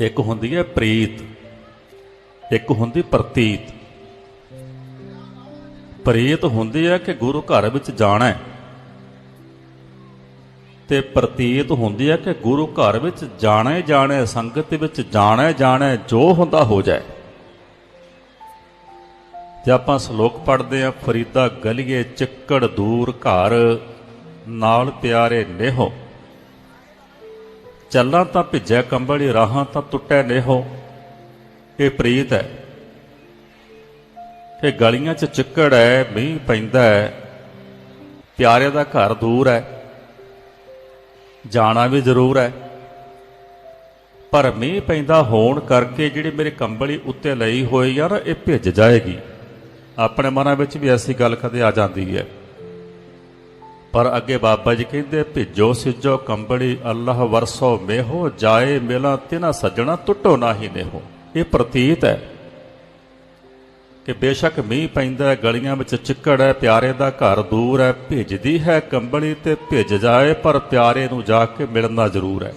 ਇੱਕ ਹੁੰਦੀ ਹੈ ਪ੍ਰੀਤ, ਇੱਕ ਹੁੰਦੀ ਪ੍ਰਤੀਤ। ਪ੍ਰੀਤ ਹੁੰਦੀ ਹੈ ਕਿ ਗੁਰੂ ਘਰ ਵਿੱਚ ਜਾਣਾ ਹੈ ਤੇ ਪ੍ਰਤੀਤ ਹੁੰਦੀ ਹੈ ਕਿ ਗੁਰੂ ਘਰ ਵਿੱਚ ਜਾਣਾ ਹੀ ਜਾਣਾ ਸੰਗਤ ਦੇ ਵਿੱਚ ਜਾਣਾ ਜਾਣਾ ਜੋ ਹੁੰਦਾ ਹੋ ਜਾਏ। ਜੇ ਆਪਾਂ ਸ਼ਲੋਕ ਪੜ੍ਹਦੇ ਆ ਫਰੀਦਾ ਗਲੀਏ ਚੱਕੜ ਦੂਰ ਘਰ, ਨਾਲ ਪਿਆਰੇ ਨੇਹੋ। ਚੱਲਾਂ ਤਾਂ ਭਿੱਜੈ ਕੰਬਲੀ, ਰਾਹਾਂ ਤਾਂ ਟੁੱਟੇ ਨੇਹੋ। ਇਹ ਪ੍ਰੀਤ ਹੈ। ਕਿ ਗਲੀਆਂ 'ਚ ਚਿੱਕੜ ਹੈ, ਮੀਂਹ ਪੈਂਦਾ ਹੈ। ਪਿਆਰੇ ਦਾ ਘਰ ਦੂਰ ਹੈ। ਜਾਣਾ ਵੀ ਜ਼ਰੂਰ ਹੈ। ਪਰ ਮੀਂਹ ਪੈਂਦਾ ਹੋਣ ਕਰਕੇ ਜਿਹੜੀ ਮੇਰੇ ਕੰਬਲੀ ਉੱਤੇ ਲਈ ਹੋਈ ਯਾਰ ਇਹ ਭਿੱਜ ਜਾਏਗੀ। ਆਪਣੇ ਮਨਾਂ ਵਿੱਚ ਵੀ ਐਸੀ ਗੱਲ ਕਦੇ ਆ ਜਾਂਦੀ ਹੈ। ਪਰ ਅੱਗੇ ਬਾਬਾ ਜੀ ਕਹਿੰਦੇ, ਭਿੱਜੋ ਸਿੱਜੋ ਕੰਬਲੀ, ਅੱਲਾਹ ਵਰਸੋ ਮੇਹੋ, ਜਾਏ ਮਿਲਾ, ਤਿਨਾ ਸੱਜਣਾ ਟੁੱਟੋ ਨਾਹੀ ਨੇਹੋ ਇਹ ਪ੍ਰਤੀਤ ਹੈ ਕਿ ਬੇਸ਼ੱਕ ਮੀਂਹ ਪੈਂਦਾ ਹੈ, ਗਲੀਆਂ ਵਿੱਚ ਚਿੱਕੜ ਹੈ, ਪਿਆਰੇ ਦਾ ਘਰ ਦੂਰ ਹੈ, ਭਿੱਜਦੀ ਹੈ ਕੰਬਲੀ ਤੇ ਭਿੱਜ ਜਾਏ, ਪਰ ਪਿਆਰੇ ਨੂੰ ਜਾ ਕੇ ਮਿਲਣਾ ਜ਼ਰੂਰ ਹੈ।